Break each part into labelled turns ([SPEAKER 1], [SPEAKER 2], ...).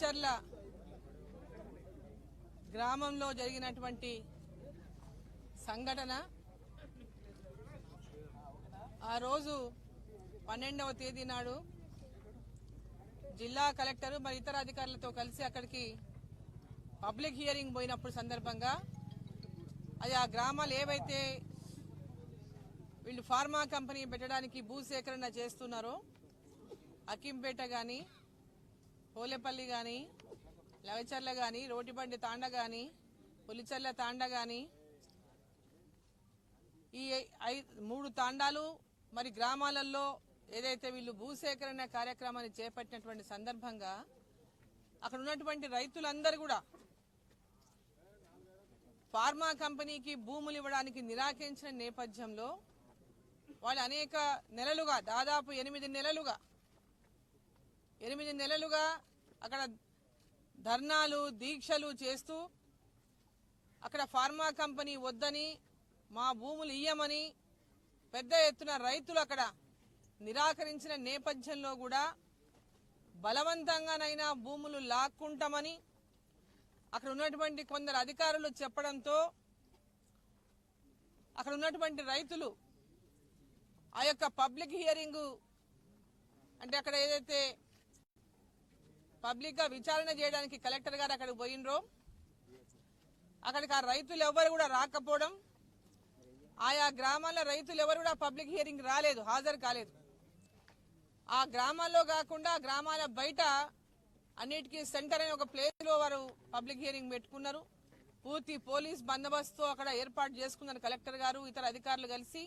[SPEAKER 1] లగచర్ల గ్రామంలో జరిగినటువంటి సంఘటన. ఆ రోజు పన్నెండవ తేదీ నాడు జిల్లా కలెక్టర్ మరి ఇతర అధికారులతో కలిసి అక్కడికి పబ్లిక్ హియరింగ్ పోయినప్పుడు సందర్భంగా అది ఆ గ్రామాలు ఏవైతే వీళ్ళు ఫార్మా కంపెనీ పెట్టడానికి భూసేకరణ చేస్తున్నారో అకింపేట కానీ పోలేపల్లి కానీ లవచర్ల కానీ రోటిబండి తాండ కానీ పులిచర్ల తాండ కానీ ఈ ఐ- మూడు తాండాలు మరి గ్రామాలలో ఏదైతే వీళ్ళు భూసేకరణ కార్యక్రమాన్ని చేపట్టినటువంటి సందర్భంగా అక్కడ ఉన్నటువంటి రైతులందరూ కూడా ఫార్మా కంపెనీకి భూములు ఇవ్వడానికి నిరాకరించిన నేపథ్యంలో వాళ్ళు అనేక నెలలుగా దాదాపు ఎనిమిది నెలలుగా ఎనిమిది నెలలుగా అక్కడ ధర్నాలు దీక్షలు చేస్తూ అక్కడ ఫార్మా కంపెనీ వద్దని మా భూములు ఇయ్యమని పెద్ద ఎత్తున రైతులు అక్కడ నిరాకరించిన నేపథ్యంలో కూడా బలవంతంగానైనా భూములు లాక్కుంటామని అక్కడ ఉన్నటువంటి కొందరు అధికారులు చెప్పడంతో అక్కడ ఉన్నటువంటి రైతులు ఆ యొక్క పబ్లిక్ హియరింగ్ అంటే అక్కడ ఏదైతే పబ్లిక్గా విచారణ చేయడానికి కలెక్టర్ గారు అక్కడికి పోయినరు అక్కడికి ఆ రైతులు ఎవరు కూడా రాకపోవడం ఆయా గ్రామాల రైతులు ఎవరు కూడా పబ్లిక్ హియరింగ్ రాలేదు హాజరు కాలేదు. ఆ గ్రామాల్లో కాకుండా గ్రామాల బయట అన్నిటికీ సెంటర్ అనే ఒక ప్లేస్లో వారు పబ్లిక్ హియరింగ్ పెట్టుకున్నారు. పూర్తి పోలీస్ బందోబస్తు అక్కడ ఏర్పాటు చేసుకున్నారు కలెక్టర్ గారు ఇతర అధికారులు కలిసి.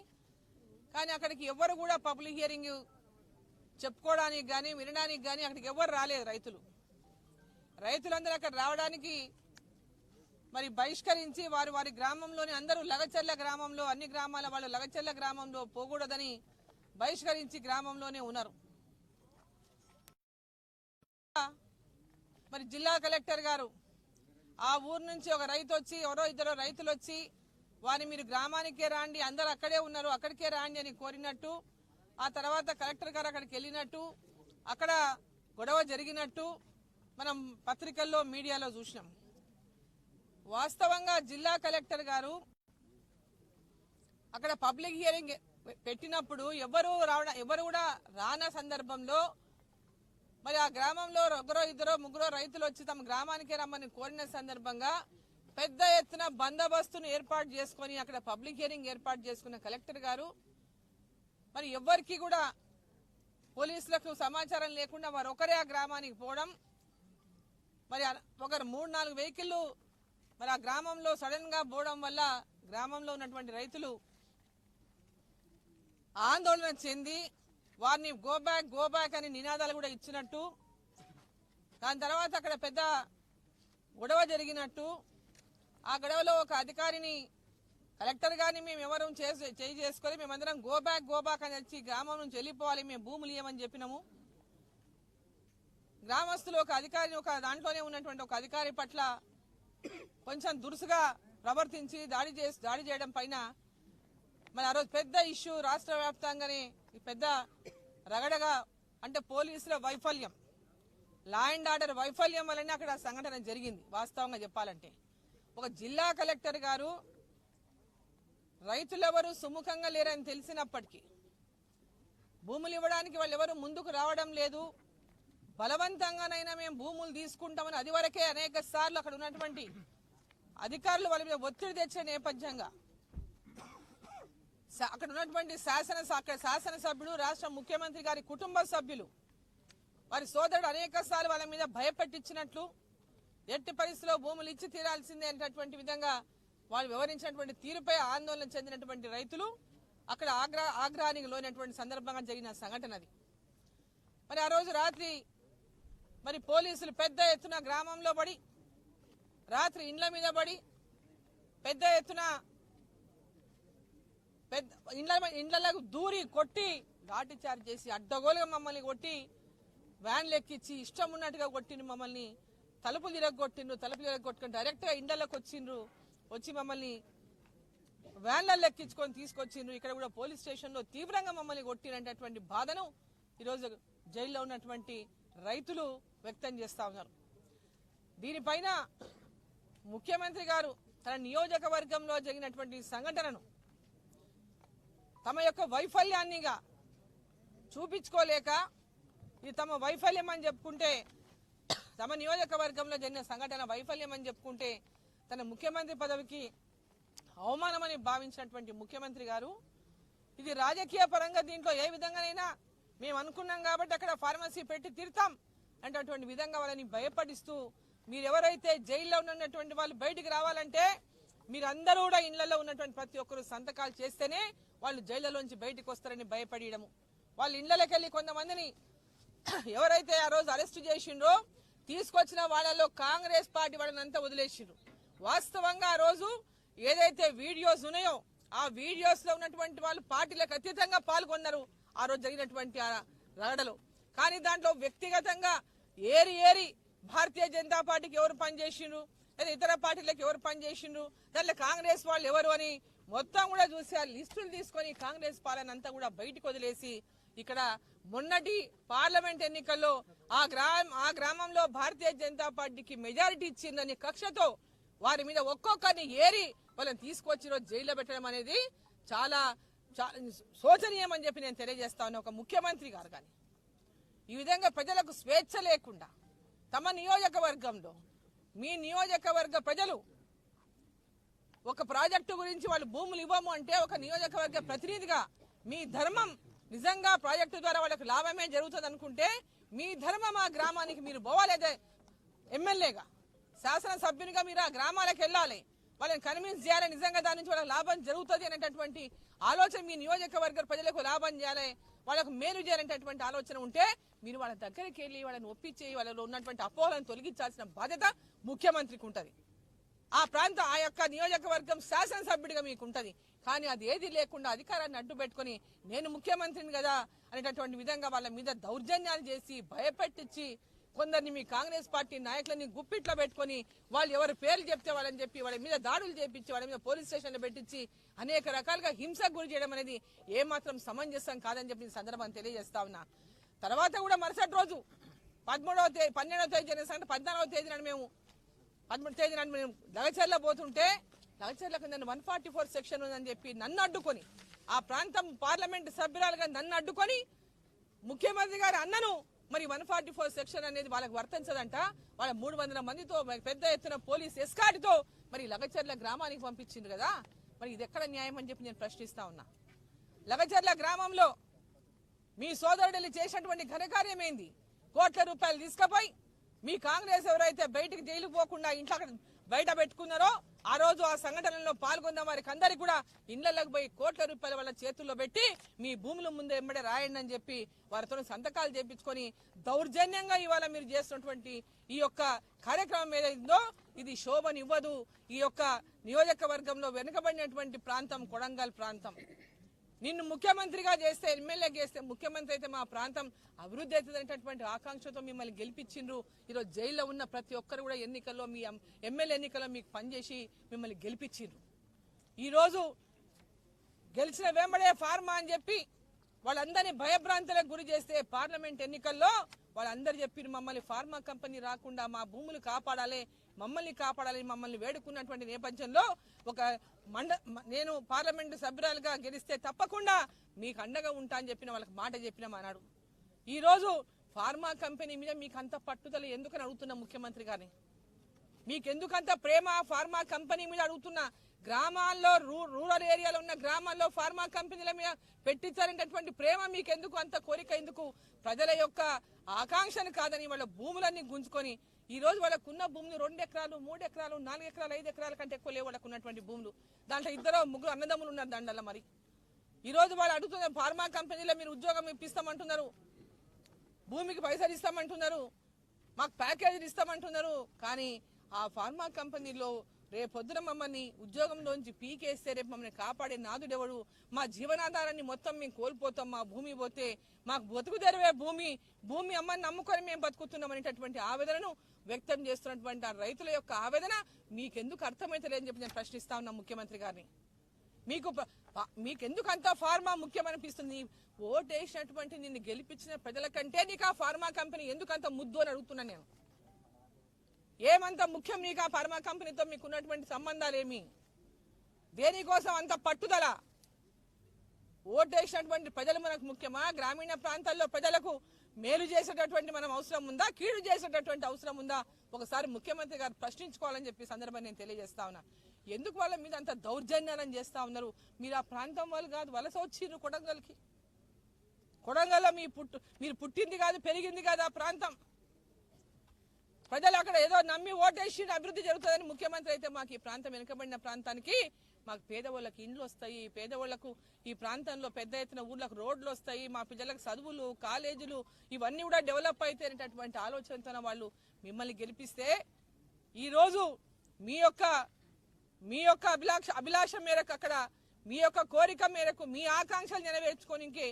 [SPEAKER 1] కానీ అక్కడికి ఎవరు కూడా పబ్లిక్ హియరింగ్ చెప్పుకోవడానికి కానీ వినడానికి కానీ అక్కడికి ఎవరు రాలేదు రైతులు. రైతులందరూ అక్కడ రావడానికి మరి బహిష్కరించి వారు వారి గ్రామంలోని అందరూ లగచర్ల గ్రామంలో అన్ని గ్రామాల వాళ్ళు లగచర్ల గ్రామంలో పోకూడదని బహిష్కరించి గ్రామంలోనే ఉన్నారు. మరి జిల్లా కలెక్టర్ గారు ఆ ఊరు నుంచి ఒక రైతు వచ్చి ఎవరో ఇద్దరు రైతులు వచ్చి వారి మీరు గ్రామానికే రాండి అందరు అక్కడే ఉన్నారు అక్కడికే రాండి అని కోరినట్టు ఆ తర్వాత కలెక్టర్ గారు అక్కడికి వెళ్ళినట్టు అక్కడ గొడవ జరిగినట్టు మనం పత్రికల్లో మీడియాలో చూసినాం. వాస్తవంగా జిల్లా కలెక్టర్ గారు అక్కడ పబ్లిక్ హియరింగ్ పెట్టినప్పుడు ఎవరు రావడం ఎవరు కూడా రాన సందర్భంలో మరి ఆ గ్రామంలో ఒకరో ఇద్దరో ముగ్గురో రైతులు వచ్చి తమ గ్రామానికి రమ్మని కోరిన సందర్భంగా పెద్ద ఎత్తున బందోబస్తును ఏర్పాటు చేసుకొని అక్కడ పబ్లిక్ హియరింగ్ ఏర్పాటు చేసుకున్న కలెక్టర్ గారు మరి ఎవ్వరికి కూడా పోలీసులకు సమాచారం లేకుండా వారు ఒకరే ఆ గ్రామానికి పోవడం మరి ఒకరు మూడు నాలుగు వెహికల్లు మరి ఆ గ్రామంలో సడన్గా పోవడం వల్ల గ్రామంలో ఉన్నటువంటి రైతులు ఆందోళన చెంది వారిని గో బ్యాక్ గో బ్యాక్ అని నినాదాలు కూడా ఇచ్చినట్టు దాని తర్వాత అక్కడ పెద్ద గొడవ జరిగినట్టు ఆ గొడవలో ఒక అధికారిని కలెక్టర్ గారిని మేము ఎవరు చేయి చేసుకొని మేమందరం గో బ్యాక్ గో బ్యాక్ అని వచ్చి గ్రామం నుంచి వెళ్ళిపోవాలి మేము భూములు ఇవ్వమని చెప్పినాము. గ్రామస్తులు ఒక అధికారి ఒక దాంట్లోనే ఉన్నటువంటి ఒక అధికారి పట్ల కొంచెం దురుసుగా ప్రవర్తించి దాడి చేసి దాడి చేయడం పైన మరి ఆ రోజు పెద్ద ఇష్యూ రాష్ట్ర వ్యాప్తంగానే పెద్ద రగడగా అంటే పోలీసుల వైఫల్యం. లా అండ్ ఆర్డర్ వైఫల్యం వల్లనే అక్కడ సంఘటన జరిగింది వాస్తవంగా చెప్పాలంటే. ఒక జిల్లా కలెక్టర్ గారు రైతులెవరూ సుముఖంగా లేరని తెలిసినప్పటికీ భూములు ఇవ్వడానికి వాళ్ళు ఎవరు ముందుకు రావడం లేదు. బలవంతంగానైనా మేము భూములు తీసుకుంటామని అది వరకే అనేక సార్లు అక్కడ ఉన్నటువంటి అధికారులు వాళ్ళ మీద ఒత్తిడి తెచ్చే నేపథ్యంగా అక్కడ ఉన్నటువంటి శాసన అక్కడ శాసనసభ్యులు రాష్ట్ర ముఖ్యమంత్రి గారి కుటుంబ సభ్యులు వారి సోదరుడు అనేక సార్లు వాళ్ళ మీద భయపెట్టించినట్లు ఎట్టి పరిస్థితిలో భూములు ఇచ్చి తీరాల్సిందే అనేటటువంటి విధంగా వాళ్ళు వివరించినటువంటి తీరుపై ఆందోళన చెందినటువంటి రైతులు అక్కడ ఆగ్రా ఆగ్రహానికి లోనటువంటి సందర్భంగా జరిగిన సంఘటన అది మరి ఆ రోజు రాత్రి మరి పోలీసులు పెద్ద ఎత్తున గ్రామంలో పడి రాత్రి ఇండ్ల మీద పడి పెద్ద ఎత్తున పెద్ద ఇండ్ల ఇండ్లకు దూరి కొట్టి లాఠీ చార్జ్ చేసి అడ్డగోలుగా మమ్మల్ని కొట్టి వ్యాన్లు ఎక్కించి ఇష్టం ఉన్నట్టుగా కొట్టిండు మమ్మల్ని తలుపులు తిరగొట్టిండ్రు తలుపులు తిరగొట్టుకుని డైరెక్ట్గా ఇండ్లకు వచ్చిండ్రు. వచ్చి మమ్మల్ని వ్యాన్లలో ఎక్కించుకొని తీసుకొచ్చిండ్రు. ఇక్కడ కూడా పోలీస్ స్టేషన్లో తీవ్రంగా మమ్మల్ని కొట్టినటువంటి బాధను ఈరోజు జైల్లో ఉన్నటువంటి రైతులు వ్యక్తం చేస్తా ఉన్నారు. దీనిపైన ముఖ్యమంత్రి గారు తన నియోజకవర్గంలో జరిగినటువంటి సంఘటనను తమ యొక్క వైఫల్యాన్నిగా చూపించుకోలేక ఇది తమ వైఫల్యం అని చెప్పుకుంటే తమ నియోజకవర్గంలో జరిగిన సంఘటన వైఫల్యం అని చెప్పుకుంటే తన ముఖ్యమంత్రి పదవికి అవమానమని భావించినటువంటి ముఖ్యమంత్రి గారు ఇది రాజకీయ పరంగా దీంట్లో ఏ విధంగానైనా మేము అనుకున్నాం కాబట్టి అక్కడ ఫార్మసీ పెట్టి తీరుతాం అంటే అటువంటి విధంగా వాళ్ళని భయపడిస్తూ మీరు ఎవరైతే జైల్లో ఉన్నటువంటి వాళ్ళు బయటికి రావాలంటే మీరు అందరూ కూడా ఇళ్ళలో ఉన్నటువంటి ప్రతి ఒక్కరు సంతకాలు చేస్తేనే వాళ్ళు జైళ్ళలోంచి బయటకు వస్తారని భయపడము వాళ్ళ ఇళ్ళలోకి వెళ్ళి కొంతమందిని ఎవరైతే ఆ రోజు అరెస్ట్ చేసిండ్రో తీసుకొచ్చిన వాళ్ళలో కాంగ్రెస్ పార్టీ వాళ్ళని అంతా వదిలేసిండ్రు. వాస్తవంగా ఆ రోజు ఏదైతే వీడియోస్ ఉన్నాయో ఆ వీడియోస్లో ఉన్నటువంటి వాళ్ళు పార్టీలకు అతీతంగా పాల్గొన్నారు. ఆ రోజు జరిగినటువంటి ఆ రగడలు కానీ దాంట్లో వ్యక్తిగతంగా ఏరి ఏరి భారతీయ జనతా పార్టీకి ఎవరు పనిచేసిండ్రు? లేదా ఇతర పార్టీలకు ఎవరు పనిచేసిండ్రు? దాంట్లో కాంగ్రెస్ వాళ్ళు ఎవరు అని మొత్తం కూడా చూసి ఆ లిస్టులు తీసుకొని కాంగ్రెస్ పాలన అంతా కూడా బయటకు వదిలేసి ఇక్కడ మొన్నటి పార్లమెంట్ ఎన్నికల్లో ఆ గ్రామం ఆ గ్రామంలో భారతీయ జనతా పార్టీకి మెజారిటీ ఇచ్చిందని కక్షతో వారి మీద ఒక్కొక్కరిని ఏరి వాళ్ళని తీసుకొచ్చి ఈరోజు జైల్లో పెట్టడం అనేది చాలా చా- శోచనీయం అని చెప్పి నేను తెలియజేస్తా ఉన్నా ఒక ముఖ్యమంత్రి గారు కానీ. ఈ విధంగా ప్రజలకు స్వేచ్ఛ లేకుండా తమ నియోజకవర్గంలో మీ నియోజకవర్గ ప్రజలు ఒక ప్రాజెక్టు గురించి వాళ్ళు భూములు ఇవ్వము అంటే ఒక నియోజకవర్గ ప్రతినిధిగా మీ ధర్మం నిజంగా ప్రాజెక్టు ద్వారా వాళ్ళకు లాభమే జరుగుతుంది అనుకుంటే మీ ధర్మం ఆ గ్రామానికి మీరు పోవాలేదే ఎమ్మెల్యేగా. శాసనసభ్యునిగా మీరు ఆ గ్రామాలకు వెళ్ళాలి. వాళ్ళని కన్విన్స్ చేయాలి. నిజంగా దాని నుంచి వాళ్ళకి లాభం జరుగుతుంది అనేటటువంటి ఆలోచన మీ నియోజకవర్గ ప్రజలకు లాభం చేయాలి. వాళ్ళకు మేలు చేయాలనేటటువంటి ఆలోచన ఉంటే మీరు వాళ్ళ దగ్గరికి వెళ్ళి వాళ్ళని ఒప్పించి వాళ్ళలో ఉన్నటువంటి అపోహలను తొలగించాల్సిన బాధ్యత ముఖ్యమంత్రికి ఉంటుంది. ఆ ప్రాంతం ఆ యొక్క నియోజకవర్గం శాసనసభ్యుడిగా మీకు ఉంటుంది. కానీ అది ఏది లేకుండా అధికారాన్ని అడ్డు పెట్టుకుని నేను ముఖ్యమంత్రిని కదా అనేటటువంటి విధంగా వాళ్ళ మీద దౌర్జన్యాలు చేసి భయపెట్టించి కొందరిని మీ కాంగ్రెస్ పార్టీ నాయకులని గుప్పిట్లో పెట్టుకొని వాళ్ళు ఎవరి పేర్లు చెప్తే వాళ్ళని చెప్పి వాళ్ళ మీద దాడులు చేపించి వాళ్ళ మీద పోలీస్ స్టేషన్లో పెట్టించి అనేక రకాలుగా హింసకు గురి చేయడం అనేది ఏమాత్రం సమంజసం కాదని చెప్పి సందర్భం సందర్భాన్ని తెలియజేస్తా ఉన్నా. తర్వాత కూడా మరుసటి రోజు పదమూడవ తేదీ పన్నెండవ తేదీ జరిగిన సంగతి పద్నాలుగవ తేదీన మేము పదమూడు తేదీ నాడు మేము లగచర్ల పోతుంటే లగచర్ల నన్ను వన్ ఫార్టీ ఫోర్ సెక్షన్ ఉందని చెప్పి నన్ను అడ్డుకొని ఆ ప్రాంతం పార్లమెంట్ సభ్యురాలుగా నన్ను అడ్డుకొని ముఖ్యమంత్రి గారి అన్నను మరి వన్ ఫార్టీ ఫోర్ సెక్షన్ అనేది వాళ్ళకి వర్తించదంట. వాళ్ళ మూడు వందల మందితో పెద్ద ఎత్తున పోలీస్ ఎస్కాట్తో మరి లగచర్ల గ్రామానికి పంపించింది కదా. మరి ఇది ఎక్కడ న్యాయం అని చెప్పి నేను ప్రశ్నిస్తా ఉన్నా. లగచర్ల గ్రామంలో మీ సోదరుడు చేసినటువంటి ఘనకార్యం ఏంది కోట్ల రూపాయలు తీసుకుపోయి మీ కాంగ్రెస్ ఎవరైతే బయటికి జైలు పోకుండా ఇంట్లో బయట పెట్టుకున్నారో ఆ రోజు ఆ సంఘటనలో పాల్గొన్న వారికి అందరికి కూడా ఇళ్ళలోకి పోయి కోట్ల రూపాయల వాళ్ళ చేతుల్లో పెట్టి మీ భూముల ముందు ఎంబడే రాయండి అని చెప్పి వారితో సంతకాలు చేపించుకొని దౌర్జన్యంగా ఇవాళ మీరు చేస్తున్నటువంటి ఈ యొక్క కార్యక్రమం ఏదైందో ఇది శోభనివ్వదు. ఈ యొక్క నియోజకవర్గంలో వెనుకబడినటువంటి ప్రాంతం కొడంగల్ ప్రాంతం. నిన్ను ముఖ్యమంత్రిగా చేస్తే ఎమ్మెల్యే చేస్తే ముఖ్యమంత్రి అయితే మా ప్రాంతం అభివృద్ధి అవుతుందనేటటువంటి ఆకాంక్షతో మిమ్మల్ని గెలిపించిండ్రు. ఈరోజు జైల్లో ఉన్న ప్రతి ఒక్కరు కూడా ఎన్నికల్లో మీ ఎమ్మెల్యే ఎన్నికల్లో మీకు పనిచేసి మిమ్మల్ని గెలిపించిండ్రు. ఈరోజు గెలిచిన వెంబడే ఫార్మా అని చెప్పి వాళ్ళందరినీ భయభ్రాంతులకు గురి చేస్తే పార్లమెంట్ ఎన్నికల్లో వాళ్ళందరూ చెప్పిన మమ్మల్ని ఫార్మా కంపెనీ రాకుండా మా భూములు కాపాడాలి మమ్మల్ని కాపాడాలి మమ్మల్ని వేడుకున్నటువంటి నేపథ్యంలో ఒక మండ నేను పార్లమెంటు సభ్యురాలుగా గెలిస్తే తప్పకుండా మీకు అండగా ఉంటా అని చెప్పిన వాళ్ళకి మాట చెప్పినాం అన్నాడు ఈరోజు ఫార్మా కంపెనీ మీద మీకు అంత పట్టుదల ఎందుకని అడుగుతున్నా ముఖ్యమంత్రి గారిని? మీకెందుకంత ప్రేమ ఫార్మా కంపెనీ మీద అడుగుతున్నా గ్రామాల్లో రూ- రూరల్ ఏరియాలో ఉన్న గ్రామాల్లో ఫార్మా కంపెనీల మీద పెట్టించాలనేటటువంటి ప్రేమ మీకెందుకు? అంత కోరిక ఎందుకు? ప్రజల యొక్క ఆకాంక్షను కాదని వాళ్ళ భూములన్నీ గుంజుకొని ఈ రోజు వాళ్ళకున్న భూములు రెండు ఎకరాలు మూడు ఎకరాలు నాలుగు ఎకరాలు ఐదు ఎకరాల కంటే ఎక్కువ లేవు వాళ్ళకు ఉన్నటువంటి భూములు. దాంట్లో ఇద్దరు ముగ్గురు అన్నదమ్ములు ఉన్నారు దండల మరి. ఈ రోజు వాళ్ళు అడుగుతున్న ఫార్మా కంపెనీలో మీరు ఉద్యోగం ఇప్పిస్తామంటున్నారు. భూమికి పైసలు ఇస్తామంటున్నారు. మాకు ప్యాకేజీలు ఇస్తామంటున్నారు. కానీ ఆ ఫార్మా కంపెనీలో రేపొద్దున మమ్మల్ని ఉద్యోగంలోంచి పీకేస్తే రేపు మమ్మల్ని కాపాడే నాదుడెవడు? మా జీవనాధారాన్ని మొత్తం మేము కోల్పోతాం మా భూమి పోతే మాకు బతుకు తెరవే భూమి. భూమి అమ్మని నమ్ముకొని మేము బతుకుతున్నాం అనేటటువంటి ఆవేదనను వ్యక్తం చేస్తున్నటువంటి ఆ రైతుల యొక్క ఆవేదన మీకెందుకు అర్థమైతలేదని చెప్పి నేను ప్రశ్నిస్తా ఉన్నా ముఖ్యమంత్రి గారిని. మీకు మీకెందుకు అంత ఫార్మా ముఖ్యమనిపిస్తుంది? ఓటేసినటువంటి నిన్ను గెలిపించిన ప్రజల కంటే నీకు ఆ ఫార్మా కంపెనీ ఎందుకంత ముద్దు అని అడుగుతున్నా నేను. ఏమంత ముఖ్యం నీకు ఆ ఫార్మా కంపెనీతో మీకు ఉన్నటువంటి సంబంధాలు ఏమి దేనికోసం అంత పట్టుదల? ఓటేసినటువంటి ప్రజలు మనకు ముఖ్యమా? గ్రామీణ ప్రాంతాల్లో ప్రజలకు మేలు చేసేటటువంటి మనం అవసరం ఉందా? కీడు చేసేటటువంటి అవసరం ఉందా? ఒకసారి ముఖ్యమంత్రి గారు ప్రశ్నించుకోవాలని చెప్పి సందర్భం నేను తెలియజేస్తా ఉన్నా. ఎందుకు వాళ్ళ మీద అంత దౌర్జన్యాలను చేస్తా ఉన్నారు? మీరు ఆ ప్రాంతం వాళ్ళు కాదు వలస వచ్చిర్రు కొడంగల్కి. కొడంగల్లో మీ పుట్టు మీరు పుట్టింది కాదు పెరిగింది కాదు ఆ ప్రాంతం. ప్రజలు అక్కడ ఏదో నమ్మి ఓటేసి అభివృద్ధి జరుగుతుందని ముఖ్యమంత్రి అయితే మాకు ఈ ప్రాంతం వెనుకబడిన ప్రాంతానికి మాకు పేదవాళ్ళకి ఇండ్లు వస్తాయి పేదవాళ్ళకు ఈ ప్రాంతంలో పెద్ద ఎత్తున ఊర్లకు రోడ్లు వస్తాయి మా పిల్లలకు చదువులు కాలేజీలు ఇవన్నీ కూడా డెవలప్ అయితే అనేటటువంటి ఆలోచనతో వాళ్ళు మిమ్మల్ని గెలిపిస్తే ఈరోజు మీ యొక్క మీ యొక్క అభిలాష అభిలాష మేరకు అక్కడ మీ యొక్క కోరిక మేరకు మీ ఆకాంక్షలు నెరవేర్చుకోనికి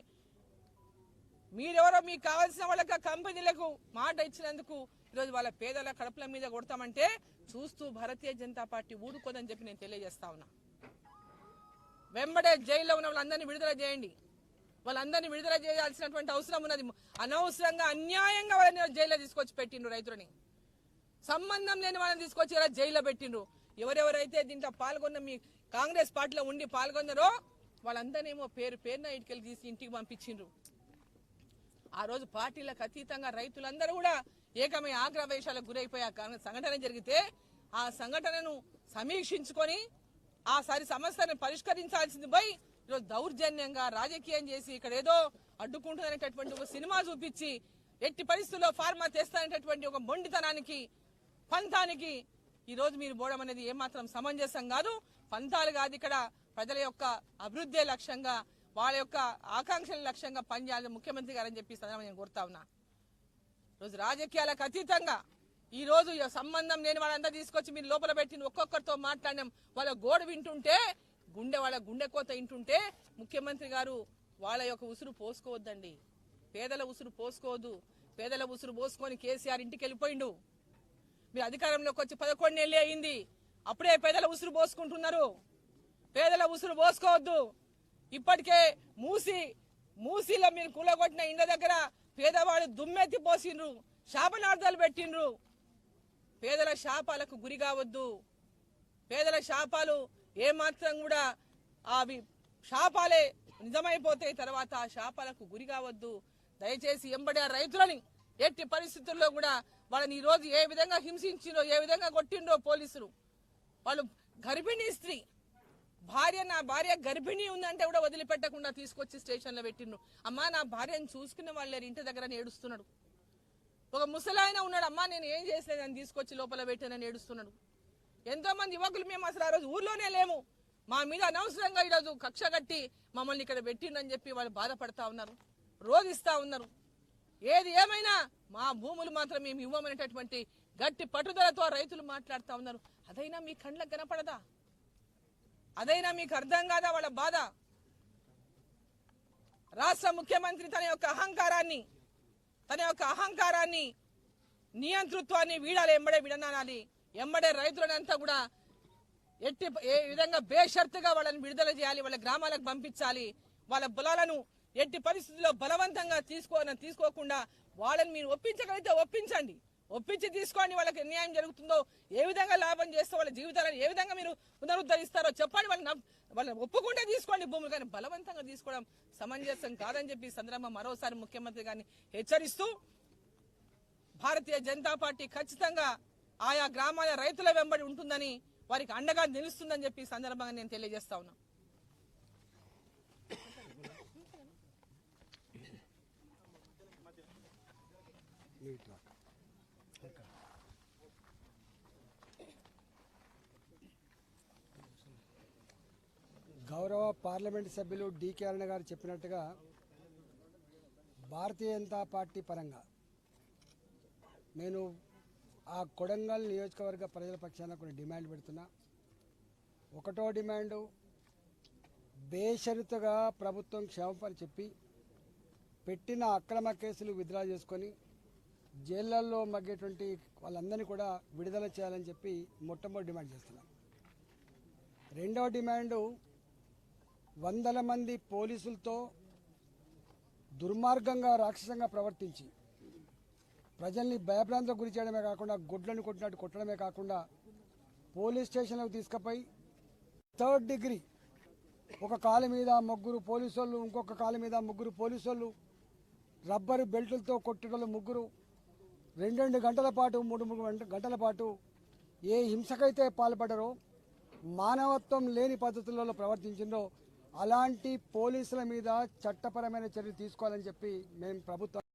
[SPEAKER 1] మీరెవరో మీకు కావాల్సిన వాళ్ళకి కంపెనీలకు మాట ఇచ్చినందుకు ఈరోజు వాళ్ళ పేదల కడుపుల మీద కొడతామంటే చూస్తూ భారతీయ జనతా పార్టీ ఊరుకోదని చెప్పి నేను తెలియజేస్తా ఉన్నా. వెంబడే జైల్లో ఉన్న వాళ్ళందరినీ విడుదల చేయండి. వాళ్ళందరినీ విడుదల చేయాల్సినటువంటి అవసరం ఉన్నది. అనవసరంగా అన్యాయంగా వాళ్ళని జైల్లో తీసుకొచ్చి పెట్టిండ్రు రైతులని. సంబంధం లేని వాళ్ళని తీసుకొచ్చి ఇలా జైల్లో పెట్టిండ్రు. ఎవరెవరైతే దీంట్లో పాల్గొన్న మీ కాంగ్రెస్ పార్టీలో ఉండి పాల్గొన్నారో వాళ్ళందరేమో పేరు పేరున ఇటుకెళ్ళి తీసి ఇంటికి పంపించిండ్రు. ఆ రోజు పార్టీలకు అతీతంగా రైతులందరూ కూడా ఏకమైన ఆగ్రవేశాలకు గురైపోయి ఆ సంఘటన జరిగితే ఆ సంఘటనను సమీక్షించుకొని ఆ సారి సమస్యను పరిష్కరించాల్సింది పోయి ఈరోజు దౌర్జన్యంగా రాజకీయం చేసి ఇక్కడ ఏదో అడ్డుకుంటుందనేటటువంటి ఒక సినిమా చూపించి ఎట్టి పరిస్థితుల్లో ఫార్మా తెస్తాననేటటువంటి ఒక మొండితనానికి పంతానికి ఈరోజు మీరు పోవడం అనేది ఏమాత్రం సమంజసం కాదు. పంతాలు కాదు ఇక్కడ ప్రజల యొక్క అభివృద్ధి లక్ష్యంగా వాళ్ళ యొక్క ఆకాంక్షల లక్ష్యంగా పనిచేయాలని ముఖ్యమంత్రి గారని చెప్పి సందర్భంగా నేను కోరుతా ఉన్నా. రోజు రాజకీయాలకు అతీతంగా ఈ రోజు ఈ సంబంధం లేని వాళ్ళంతా తీసుకొచ్చి మీరు లోపల పెట్టిన ఒక్కొక్కరితో మాట్లాడినాం. వాళ్ళ గోడు వింటుంటే గుండె వాళ్ళ గుండె కోత వింటుంటే ముఖ్యమంత్రి గారు వాళ్ళ యొక్క ఉసురు పోసుకోవద్దండి. పేదల ఉసురు పోసుకోవద్దు. పేదల ఉసురు పోసుకొని కేసీఆర్ ఇంటికి వెళ్ళిపోయిండు. మీరు అధికారంలోకి వచ్చి పదకొండు నెలలు అయింది. అప్పుడే పేదల ఉసురు పోసుకుంటున్నారు. పేదల ఉసురు పోసుకోవద్దు. ఇప్పటికే మూసి మూసీలో మీరు కూలగొట్టిన ఇండ్ల దగ్గర పేదవాళ్ళు దుమ్మెత్తి పోసిండ్రు శాపనార్థాలు పెట్టిండ్రు. పేదల శాపాలకు గురి కావద్దు. పేదల శాపాలు ఏమాత్రం కూడా అవి శాపాలే నిజమైపోతాయి తర్వాత ఆ శాపాలకు గురి కావద్దు. దయచేసి ఎంబడే ఆ రైతులని ఎట్టి పరిస్థితుల్లో కూడా వాళ్ళని ఈ రోజు ఏ విధంగా హింసించిండ్రో ఏ విధంగా కొట్టిండ్రో పోలీసులు. వాళ్ళు గర్భిణీ స్త్రీ భార్య నా భార్య గర్భిణీ ఉందంటే కూడా వదిలిపెట్టకుండా తీసుకొచ్చి స్టేషన్లో పెట్టిండ్రు. అమ్మా నా భార్యను చూసుకునే వాళ్ళు ఇంటి దగ్గర ఏడుస్తున్నాడు. ఒక ముసలాయన ఉన్నాడు అమ్మా నేను ఏం చేసేదని తీసుకొచ్చి లోపల పెట్టానని ఏడుస్తున్నాడు. ఎంతో మంది యువకులు మేము అసలు ఆ రోజు ఊర్లోనే లేము. మా మీద అనవసరంగా ఈరోజు కక్ష కట్టి మమ్మల్ని ఇక్కడ పెట్టిండని చెప్పి వాళ్ళు బాధపడతా ఉన్నారు రోధిస్తా ఉన్నారు. ఏది ఏమైనా మా భూములు మాత్రం మేము ఇవ్వమనేటటువంటి గట్టి పట్టుదలతో రైతులు మాట్లాడుతా ఉన్నారు. అదైనా మీ కండ్లకు కనపడదా? అదైనా మీకు అర్థం కాదా వాళ్ళ బాధ? రాష్ట్ర ముఖ్యమంత్రి తన యొక్క అహంకారాన్ని తన యొక్క అహంకారాన్ని నియంతృత్వాన్ని వీడాలి ఎంబడే విడనాలి. ఎంబడే రైతులనంతా కూడా ఎట్టి ఏ విధంగా బేషరతుగా వాళ్ళని విడుదల చేయాలి వాళ్ళ గ్రామాలకు పంపించాలి వాళ్ళ బలాలను ఎట్టి పరిస్థితుల్లో బలవంతంగా తీసుకో తీసుకోకుండా వాళ్ళని మీరు ఒప్పించగలిగితే ఒప్పించండి. ఒప్పించి తీసుకోండి వాళ్ళకి అన్యాయం జరుగుతుందో ఏ విధంగా లాభం చేస్తే వాళ్ళ జీవితాలను ఏ విధంగా మీరు పునరుద్ధరిస్తారో చెప్పండి వాళ్ళని వాళ్ళని ఒప్పుకుంటే తీసుకోండి భూములు కానీ బలవంతంగా తీసుకోవడం సమంజసం కాదని చెప్పి ఈ సందర్భంగా మరోసారి ముఖ్యమంత్రి గారిని హెచ్చరిస్తూ భారతీయ జనతా పార్టీ ఖచ్చితంగా ఆయా గ్రామాల రైతుల వెంబడి ఉంటుందని వారికి అండగా నిలుస్తుందని చెప్పి సందర్భంగా నేను తెలియజేస్తా ఉన్నా.
[SPEAKER 2] గౌరవ పార్లమెంట్ సభ్యులు డికే అరుణ గారు చెప్పినట్టుగా భారతీయ జనతా పార్టీ పరంగా నేను ఆ కొడంగల్ నియోజకవర్గ ప్రజల పక్షాన కొన్ని డిమాండ్ పెడుతున్నా. ఒకటో డిమాండు బేషరతుగా ప్రభుత్వం క్షేమపని చెప్పి పెట్టిన అక్రమ కేసులు విత్డ్రా చేసుకొని జైళ్ళల్లో మగ్గేటువంటి వాళ్ళందరినీ కూడా విడుదల చేయాలని చెప్పి మొట్టమొదటి డిమాండ్ చేస్తున్నాం. రెండవ డిమాండు వందల మంది పోలీసులతో దుర్మార్గంగా రాక్షసంగా ప్రవర్తించి ప్రజల్ని భయభ్రాంతులకు గురి చేయడమే కాకుండా గుడ్లను కొట్టినట్టు కొట్టడమే కాకుండా పోలీస్ స్టేషన్లకు తీసుకుపోయి థర్డ్ డిగ్రీ ఒక కాలు మీద ముగ్గురు పోలీసు ఇంకొక కాలు మీద ముగ్గురు పోలీసు వాళ్ళు రబ్బరు బెల్టులతో కొట్టడంలో ముగ్గురు రెండు రెండు గంటల పాటు మూడు మూడు గంటల పాటు ఏ హింసకైతే పాల్పడరో మానవత్వం లేని పద్ధతులలో ప్రవర్తించిందో అలాంటి పోలీసుల మీద చట్టపరమైన చర్యలు తీసుకోవాలని చెప్పి మేము ప్రభుత్వం